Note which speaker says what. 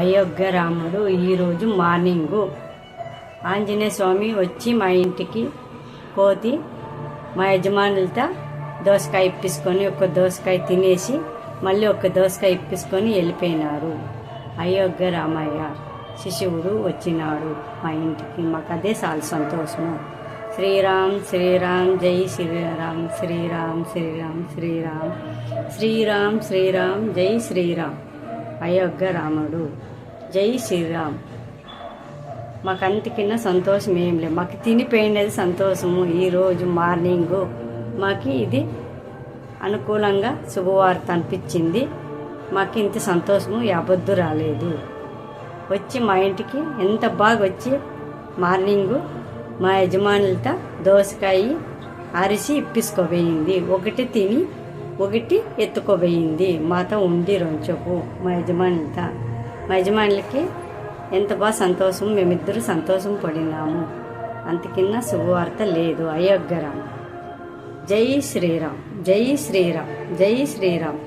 Speaker 1: అయోగ్య రాముడు ఈరోజు మార్నింగు. ఆంజనేయ స్వామి వచ్చి మా ఇంటికి పోతి మా యజమానులతో దోసకాయ ఇప్పించుకొని ఒక దోసకాయ తినేసి మళ్ళీ ఒక దోసకాయ ఇప్పించుకొని వెళ్ళిపోయినారు. అయోగ్య రామయ్య శిశువుడు వచ్చినాడు మా ఇంటికి. మాకు అదే చాలా సంతోషము. శ్రీరామ్ శ్రీరామ్ జై శ్రీరామ్ శ్రీరామ్ శ్రీరామ్ శ్రీరామ్ శ్రీరామ్ శ్రీరామ్ జై శ్రీరామ్. అయోగ్య రాముడు జై శ్రీరామ్. మాకు అంతకిన్న సంతోషం ఏం లేదు. మాకు తినిపోయినది సంతోషము ఈరోజు మార్నింగు. మాకు ఇది అనుకూలంగా శుభవార్త అనిపించింది. మాకు ఇంత సంతోషము యాబొద్దు రాలేదు. వచ్చి మా ఇంటికి ఎంత బాగా వచ్చి మార్నింగు మా యజమానులతో దోసకాయ అరిసి ఇప్పించుకోబోయింది. ఒకటి తిని ఒకటి ఎత్తుకోబోయింది. మాతో ఉండి రొంచపు మా యజమానులతో. మా యజమానులకి ఎంత బాగా సంతోషం మేమిద్దరు సంతోషం పడినాము. అంతకిన్న శుభవార్త లేదు. అయోగ్యరామ్. జై శ్రీరామ్. జై శ్రీరామ్. జై శ్రీరామ్.